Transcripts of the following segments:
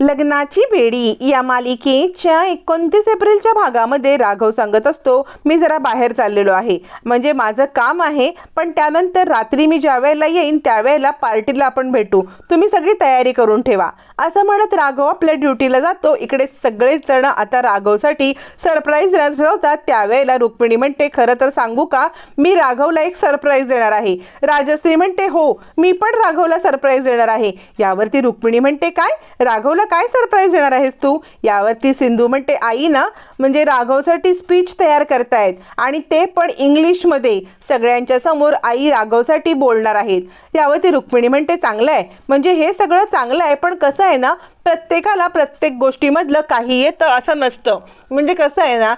लग्नाची बेडी या मालिकेच्या एकोणतीस एप्रिलच्या भागामध्ये राघव सांगत असतो मी जरा बाहेर चाललेलो आहे. म्हणजे माझं काम आहे पण त्यानंतर रात्री मी ज्या वेळेला येईन त्यावेळेला पार्टीला आपण भेटू. तुम्ही सगळी तयारी करून ठेवा. असं म्हणत राघव आपल्या ड्युटीला जातो. इकडे सगळेच जण आता राघवसाठी सरप्राईज ठरवतात त्यावेळेला रुक्मिणी म्हणते खरं तर सांगू का? मी राघवला एक सरप्राईज देणार आहे. राजश्री म्हणते हो मी पण राघवला सरप्राईज देणार आहे. यावरती रुक्मिणी म्हणते काय? राघवला काय सरप्राईज देणार आहेस तू? यावरती सिंधू म्हणते आई ना म्हणजे राघवसाठी स्पीच तयार करतायत आणि ते पण इंग्लिशमध्ये सगळ्यांच्या समोर आई राघवसाठी बोलणार आहेत. यावरती रुक्मिणी म्हणते चांगलं आहे म्हणजे हे सगळं चांगलं आहे पण कसं आहे ना प्रत्येकाला प्रत्येक गोष्टीमधलं काही येतं असं नसतं. म्हणजे कसं आहे ना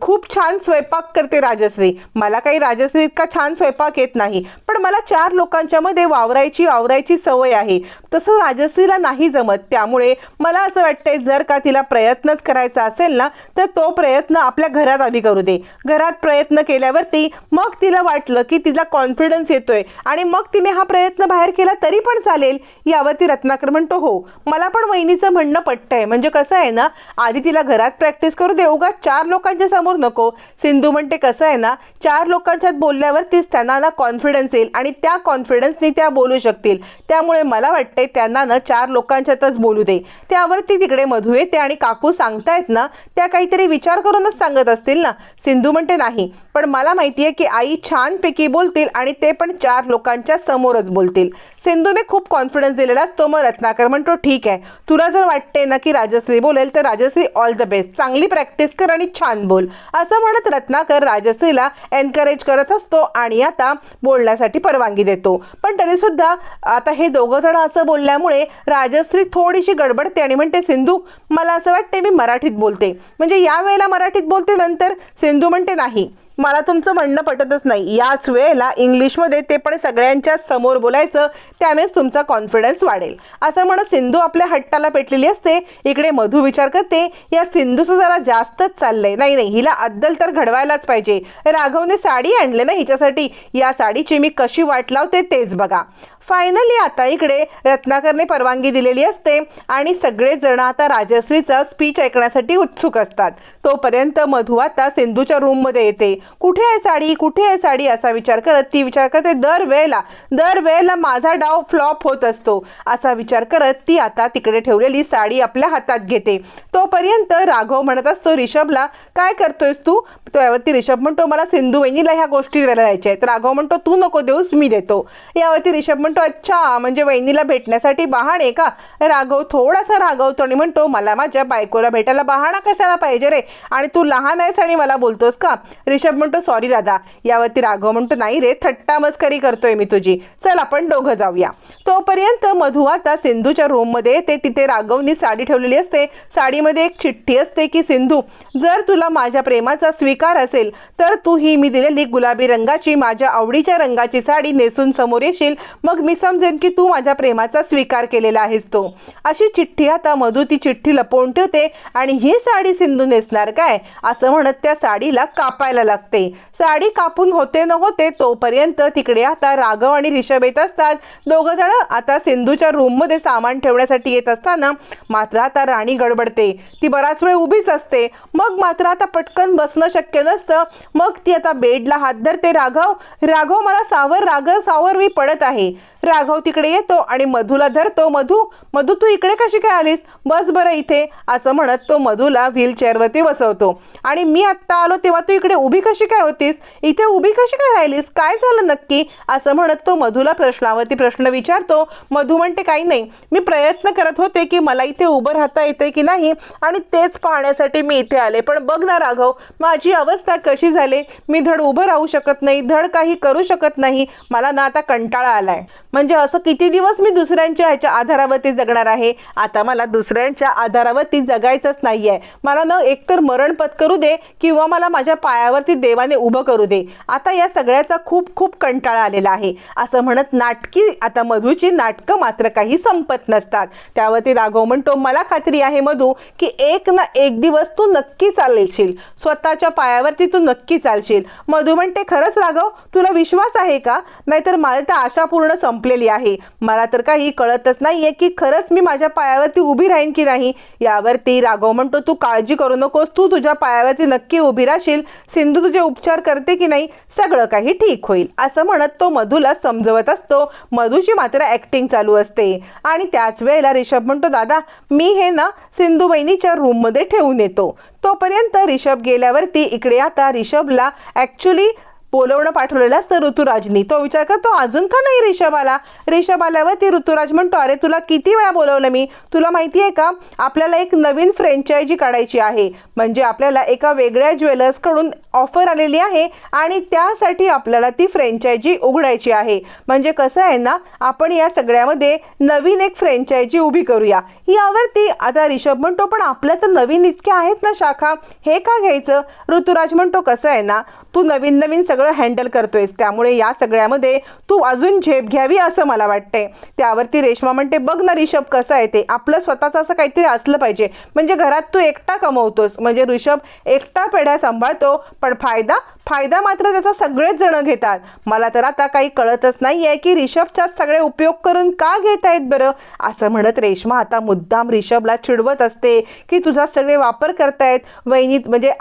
खूप छान स्वयंपाक करते राजश्री. मला काही राजश्री इतका छान स्वयंपाक येत नाही. पण मला चार लोकांच्यामध्ये वावरायची वावरायची सवय आहे. तसं राजश्रीला नाही जमत. त्यामुळे मला असं वाटतंय जर का तिला प्रयत्नच करायचा असेल ना तर तो प्रयत्न आपल्या घरात आधी करू दे. घरात प्रयत्न केल्यावरती मग तिला वाटलं की तिला कॉन्फिडन्स येतोय आणि मग तिने हा प्रयत्न बाहेर केला तरी पण चालेल. यावरती रत्नाकर म्हणतो हो. मला पण वहिनीचं म्हणणं पटतंय. म्हणजे कसं आहे ना आधी तिला घरात प्रॅक्टिस करू दे. उगा चार लोकांच्या समोर नको. सिंधू म्हणते कसं आहे ना चार लोकांच्यात बोलल्यावरतीच त्यांना ना कॉन्फिडन्स येईल आणि त्या कॉन्फिडन्सनी त्या बोलू शकतील. त्यामुळे मला वाटतंय त्यांना ना चार लोकांच्यातच बोलू दे. त्यावरती तिकडे मधू येते आणि काकू सांगतायत ना त्या काहीतरी विचार करूनच सांगत असतील ना. सिंधू म्हणते नाही पण मला माहिती आहे की आई छानपैकी बोलतील आणि ते पण चार लोकांच्या समोरच बोलतील. सिंधूने खूप कॉन्फिडन्स दिलेला असतो. मग रत्नाकर म्हणतो ठीक आहे. तुला जर वाटते ना की राजश्री बोलेल तर राजश्री ऑल द बेस्ट चांगली प्रॅक्टिस कर आणि छान बोल. असं म्हणत रत्नाकर राजश्रीला एनकरेज करत असतो आणि आता बोलण्यासाठी परवानगी देतो. पण तरीसुद्धा आता हे दोघं जण असं बोलल्यामुळे राजश्री थोडीशी गडबडते आणि म्हणते सिंधू मला असं वाटते मी मराठीत बोलते. म्हणजे या वेळेला मराठीत बोलते नंतर सिंधू म्हणते नाही. मला तुमचं म्हणणं पटतच नाही. याच वेळेला इंग्लिशमध्ये ते पण सगळ्यांच्या समोर बोलायचं त्यानेच तुमचा कॉन्फिडन्स वाढेल. असं म्हणत सिंधू आपल्या हट्टाला पेटलेली असते. इकडे मधू विचार करते या सिंधूचं जरा जास्तच चाललंय. नाही नाही हिला अद्दल तर घडवायलाच पाहिजे. राघवने साडी आणले ना हिच्यासाठी? या साडीची मी कशी वाट लावते तेच बघा. फायनली आता इकडे रत्नाकरने परवानगी दिलेली असते आणि सगळेजण आता राजश्रीचा स्पीच ऐकण्यासाठी उत्सुक असतात. तोपर्यंत मधू आता सिंधूच्या रूममध्ये येते. कुठे आहे साडी? कुठे आहे साडी? असा विचार करत ती विचार करते दर वेळेला दर वेळेला माझा डाव फ्लॉप होत असतो. असा विचार करत ती आता तिकडे ठेवलेली साडी आपल्या हातात घेते. तोपर्यंत राघव म्हणत असतो रिषभला काय करतोयस तू? त्यावरती रिषभ म्हणतो मला सिंधू वहिनीला ह्या गोष्टी द्यायला द्यायच्या आहेत. राघव म्हणतो तू नको देऊस मी देतो. यावरती रिषभ म्हणतो अच्छा म्हणजे वहिनीला भेटण्यासाठी बहाणे का? राघव थोडासा रागवतो आणि म्हणतो मला माझ्या बायकोला भेटायला बहाणा कशाला पाहिजे रे? आणि तू लहान आहेस आणि मला बोलतोस का? रिषभ म्हणतो सॉरी दादा. यावरती राघव म्हणतो नाही रे थट्टा मस्करी करतोय मी तुझी. चल आपण दोघं जाऊया. तोपर्यंत मधू आता सिंधूच्या रूममध्ये येते. तिथे राघवनी साडी ठेवलेली असते. साडीमध्ये एक चिठ्ठी असते की सिंधू जर तुला माझ्या प्रेमाचा स्वीकार असेल तर तू ही मी दिलेली गुलाबी रंगाची माझ्या आवडीच्या रंगाची साडी नेसून समोर येशील. मग मी समजेन की तू माझ्या प्रेमाचा स्वीकार केलेला आहेस तो. अशी चिठ्ठी आता मधू ती चिठ्ठी लपवून ठेवते आणि ही साडी सिंधू नेसणार काय? असं म्हणत त्या साडीला कापायला लागते. साडी कापून होते न होते तोपर्यंत तिकडे आता राघव आणि रिषभ येत असतात. दोघं जण आता सिंधूच्या रूममध्ये सामान ठेवण्यासाठी येत असताना मात्र आता राणी गडबडते. ती बराच वेळ उभीच असते. मग मात्र आता पटकन बसणं शक्य नसतं. मग ती आता बेडला हात धरते राघव. राघव मला सावर राघव सावर मी पडत आहे. राघव तिकडे येतो आणि मधूला धरतो मधू मधू तू इकडे कशी काय आलीस? बस बरं इथे असं म्हणत तो मधूला व्हीलचेअरवरती बसवतो. आणि मी आत्ता आलो तेव्हा तू इकडे उभी कशी काय होतीस? इथे उभी कशी काय राहिलीस? काय झालं नक्की? असं म्हणत तो मधूला प्रश्नावरती प्रश्न विचारतो. मधू म्हणते काही नाही. मी प्रयत्न करत होते की मला इथे उभं राहता येते की नाही आणि तेच पाहण्यासाठी मी इथे आले. पण बघ ना राघव माझी अवस्था कशी झाली? मी धड उभं राहू शकत नाही धड काही करू शकत नाही. मला ना आता कंटाळा आलाय. म्हणजे असं किती दिवस मी दुसऱ्यांच्या ह्याच्या आधारावरती जगणार आहे? आता मला दुसऱ्यांच्या आधारावरती जगायचंच नाही आहे मला न एकतर मरण पत्करू दे किंवा मला माझ्या पायावरती देवाने उभं करू दे. आता या सगळ्याचा खूप खूप कंटाळा आलेला आहे. असं म्हणत नाटकी आता मधूची नाटकं मात्र काही संपत नसतात. त्यावरती राघव म्हणतो मला खात्री आहे मधू की एक ना एक दिवस तू नक्की चालशील. स्वतःच्या पायावरती तू नक्की चालशील. मधू म्हणते खरंच राघव तुला विश्वास आहे का? नाहीतर माझ्या तर आशा पूर्ण संपलेली आहे. मला तर काही कळतच नाहीये की खरंच मी माझ्या पायावरती उभी राहीन की नाही. यावरती राघव म्हणतो तू काळजी करू नकोस. तू तुझ्या पायावरती नक्की उभी राहशील. सिंधू तुझे उपचार करते की नाही सगळं काही ठीक होईल. असं म्हणत तो मधूला समजवत असतो. मधूची मात्र ॲक्टिंग चालू असते. आणि त्याच वेळेला रिषभ म्हणतो दादा मी हे ना सिंधू बहिणीच्या रूममध्ये ठेवून येतो. तोपर्यंत रिषभ गेल्यावरती इकडे आता रिषभला ॲक्च्युली बोलवणं पाठवलेलं असतं ऋतुराजनी. तो विचार करतो अजून का नाही रिषभ आला? रिषभ आल्यावर ती ऋतुराज म्हणतो अरे तुला किती वेळा बोलवलं मी? तुला माहिती आहे का? आपल्याला एक नवीन फ्रँचायझी काढायची आहे. म्हणजे आपल्याला एका वेगळ्या ज्वेलर्सकडून ऑफर आलेली आहे आणि त्यासाठी आपल्याला ती फ्रँचायझी उघडायची आहे. म्हणजे कसं आहे ना आपण या सगळ्यामध्ये नवीन एक फ्रँचायझी उभी करूया. यावरती आता रिषभ म्हणतो पण आपल्या तर नवीन इतक्या आहेत ना शाखा. हे का घ्यायचं? ऋतुराज म्हणतो कसं आहे ना तू नवीन नवीन सगळं हँडल करतोयस. त्यामुळे या सगळ्यामध्ये तू अजून झेप घ्यावी असं मला वाटतंय. त्यावरती रेश्मा म्हणते बघ ना रिषभ कसं आहे ते. आपलं स्वतःचं असं काहीतरी असलं पाहिजे. म्हणजे घरात तू एकटा कमवतोस. म्हणजे ऋषभ एकटा पेढ्या सांभाळतो पण फायदा फायदा मात्र त्याचा सगळेच जण घेतात. मला तर आता काही कळतच नाही आहे की रिषभचाच सगळे उपयोग करून का घेत आहेत बरं? असं म्हणत रेश्मा आता मुद्दाम रिषभला चिडवत असते की तुझा सगळे वापर करतायत. वहिनीत म्हणजे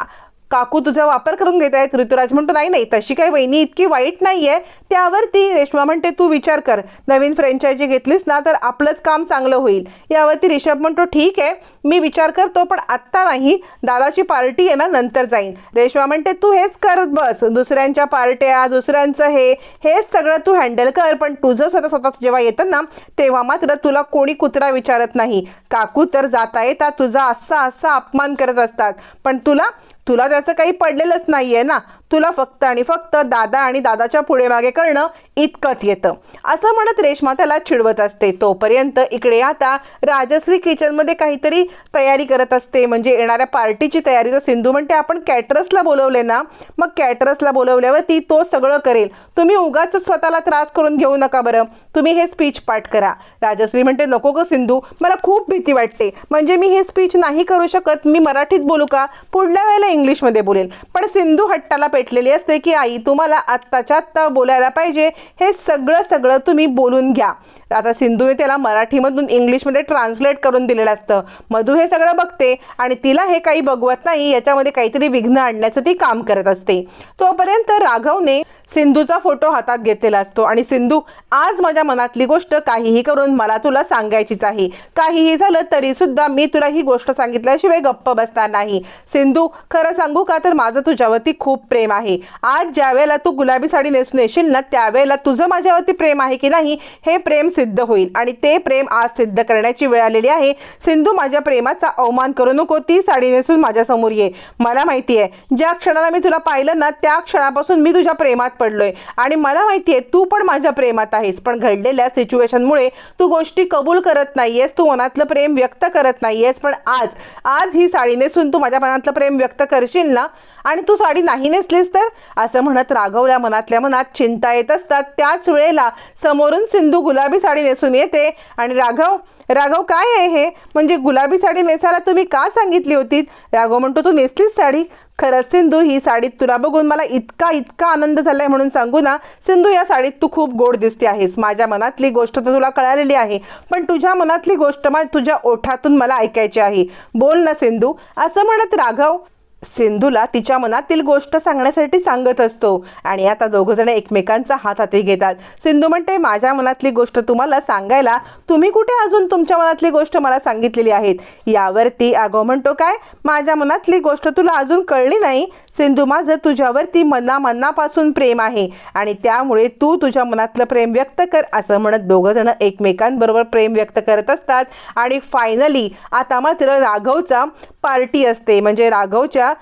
काकू तुझा वापर करून घेत आहेत ऋतुराज म्हणतो नाही नाही तशी काही वहिनी इतकी वाईट नाही आहे त्यावरती रेश्मा म्हणते तू विचार कर. नवीन फ्रँचायझी घेतलीस ना तर आपलंच काम चांगलं होईल. यावरती रिषभ म्हणतो ठीक आहे मी विचार करतो पण आत्ता नाही. दादाची पार्टी आहे ना नंतर जाईन. रेश्मा म्हणते तू हेच करत बस. दुसऱ्यांच्या पार्ट्या दुसऱ्यांचं हे हेच सगळं तू हँडल कर. पण तुझं स्वतः स्वतः जेव्हा येतं ना तेव्हा मात्र तुला कोणी कुत्रा विचारत नाही. काकू तर जाता येता तुझा असा असा अपमान करत असतात. पण तुला तुला त्याचं काही पडलेलंच नाहीये ना. तुला फक्त आणि फक्त दादा आणि दादाच्या पुढे मागे करणं इतकंच येतं. असं म्हणत रेश्मा त्याला चिडवत असते. तोपर्यंत इकडे आता राजश्री किचनमध्ये काहीतरी तयारी करत असते. म्हणजे येणाऱ्या पार्टीची तयारी. तर सिंधू म्हणते आपण कॅटरसला बोलवले ना मग कॅटरसला बोलवल्यावर ती तो सगळं करेल. तुम्ही उगाच स्वतःला त्रास करून घेऊ नका बरं. तुम्ही हे स्पीच पाठ करा. राजश्री म्हणते नको ग सिंधू. मला खूप भीती वाटते. म्हणजे मी हे स्पीच नाही करू शकत. मी मराठीत बोलू का? पुढल्या वेळेला इंग्लिशमध्ये बोलेल. पण सिंधू हट्टाला पेट भेटलेली असते की आई तुम्हाला आत्ताच्या आत्ता बोलायला पाहिजे हे सगळं सगळं तुम्ही बोलून घ्या. आता सिंधूने त्याला मराठीमधून इंग्लिशमध्ये ट्रान्सलेट करून दिलेलं असतं. मधू हे सगळं बघते आणि तिला हे काही बघवत नाही याच्यामध्ये काहीतरी विघ्न आणण्याचं ती काम करत असते. तोपर्यंत राघवने सिंधूचा फोटो हातात घेतलेला असतो. आणि सिंधू आज माझ्या मनातली गोष्ट काहीही करून मला तुला सांगायचीच आहे. काहीही झालं तरी सुद्धा मी तुला ही गोष्ट सांगितल्याशिवाय गप्प बसणार नाही. सिंधू खरं सांगू का तर माझं तुझ्यावरती खूप प्रेम आहे. आज ज्या वेळेला तू गुलाबी साडी नेसून येशील ना त्यावेळेला तुझं माझ्यावरती प्रेम आहे की नाही हे प्रेम सिद्ध होईल. आणि ते प्रेम आज सिद्ध करण्याची वेळ आलेली आहे. सिंधू माझ्या प्रेमाचा अवमान करू नको. ती साडी नेसून माझ्यासमोर ये. मला माहिती आहे ज्या क्षणाला मी तुला पाहिलं ना त्या क्षणापासून मी तुझ्या प्रेमात पडलोय. आणि मला माहिती आहे तू पण माझ्या प्रेमात आहेस पण घडलेल्या सिच्युएशनमुळे तू गोष्टी कबूल करत नाहीयेस तू मनातलं प्रेम व्यक्त करत नाहीयेस पण आज आज ही साडी नेसून तू माझ्या मनातलं प्रेम व्यक्त करशील ना? आणि तू साडी नाही नेसलीस तर? असं म्हणत राघवल्या मनातल्या मनात चिंता येत असतात. त्याच वेळेला समोरून सिंधू गुलाबी साडी नेसून येते. आणि राघव राघव काय आहे हे? म्हणजे गुलाबी साडी नेसायला तुम्ही का सांगितली होती राघव म्हणतो तू नेसलीस साडी. खरंच सिंधू ही साडीत तुला बघून मला इतका इतका आनंद झालाय म्हणून सांगू ना सिंधू या साडीत तू खूप गोड दिसते आहेस. माझ्या मनातली गोष्ट तर तुला कळालेली आहे पण तुझ्या मनातली गोष्ट मा तुझ्या ओठातून मला ऐकायची आहे. बोल ना सिंधू असं म्हणत राघव सिंधूला तिच्या मनातील गोष्ट सांगण्यासाठी सांगत असतो. आणि आता दोघंजण एकमेकांचा हात हाती घेतात. सिंधू म्हणते माझ्या मनातली गोष्ट तुम्हाला सांगायला तुम्ही कुठे अजून तुमच्या मनातली गोष्ट मला सांगितलेली आहेत? यावरती आगो म्हणतो काय? माझ्या मनातली गोष्ट तुला अजून कळली नाही? सिंधू माझं तुझ्यावरती मना मनापासून प्रेम आहे आणि त्यामुळे तू तुझ्या मनातलं प्रेम व्यक्त कर असं म्हणत दोघं जण एकमेकांबरोबर प्रेम व्यक्त करत असतात. आणि फायनली आता मात्र राघवचा पार्टी असते. म्हणजे राघवच्या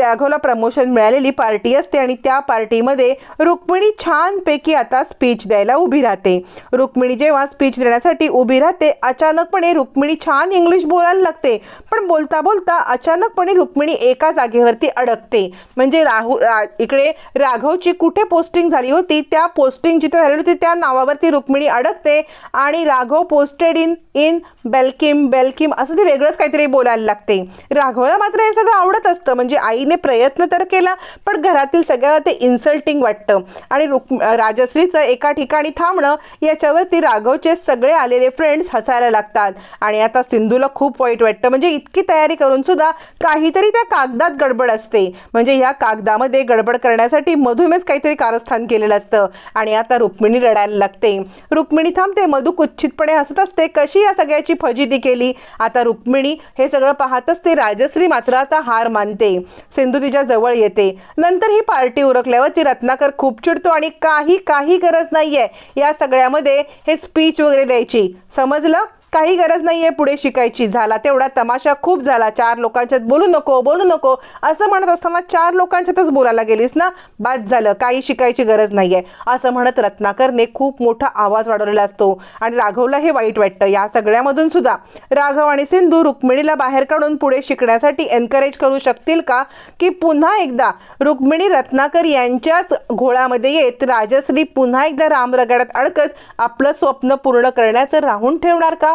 त्याघोला प्रमोशन मिळालेली पार्टी असते आणि त्या पार्टीमध्ये रुक्मिणी छानपैकी आता स्पीच द्यायला उभी राहते. रुक्मिणी जेव्हा स्पीच देण्यासाठी उभी राहते अचानकपणे रुक्मिणी छान इंग्लिश बोलायला लागते. पण बोलता बोलता अचानकपणे रुक्मिणी एका जागेवरती अडकते. म्हणजे राहू रा इकडे राघवची कुठे पोस्टिंग झाली होती त्या पोस्टिंग जिथे झाली होती त्या नावावरती रुक्मिणी अडकते आणि Raghav posted in in Belgium Belgium असं ते वेगळंच काहीतरी बोलायला लागते. राघवला मात्र हे सगळं आवडत असतं. म्हणजे आई तिने प्रयत्न तर केला पण घरातील सगळ्याला ते इन्सल्टिंग वाटतं. आणि रुक राजश्रीचं एका ठिकाणी थांबणं याच्यावरती राघवचे सगळे आलेले फ्रेंड्स हसायला लागतात. आणि आता सिंधूला खूप वाईट वाटतं. म्हणजे इतकी तयारी करून सुद्धा काहीतरी त्या कागदात गडबड असते. म्हणजे या कागदामध्ये गडबड करण्यासाठी मधुमेच काहीतरी कारस्थान केलेलं असतं. आणि आता रुक्मिणी रडायला लागते. रुक्मिणी थांबते. मधू कुच्छितपणे हसत असते. कशी या सगळ्याची फजिती केली? आता रुक्मिणी हे सगळं पाहत असते राजश्री मात्र आता हार मानते. सिंधू तिच्या जवळ येते. नंतर ही पार्टी उरकल्यावर ती रत्नाकर खूप चिडतो आणि काही काही गरज नाहीये. या सगळ्यामध्ये हे स्पीच वगैरे द्यायची. समजलं? काही गरज नाही आहे पुढे शिकायची. झाला तेवढा तमाशा खूप झाला. चार लोकांच्यात बोलू नको बोलू नको असं म्हणत असताना चार लोकांच्यातच बोलायला गेलीस ना? बाद झालं. काही शिकायची गरज नाही आहे असं म्हणत रत्नाकरने खूप मोठा आवाज वाढवलेला असतो. आणि राघवला हे वाईट वाटतं. या सगळ्यामधून सुद्धा राघव आणि सिंधू रुक्मिणीला बाहेर काढून पुढे शिकण्यासाठी एनकरेज करू शकतील का? की पुन्हा एकदा रुक्मिणी रत्नाकर यांच्याच घोळामध्ये येत राजश्री पुन्हा एकदा रामरगाड्यात अडकत आपलं स्वप्न पूर्ण करण्याचं राहून ठेवणार का?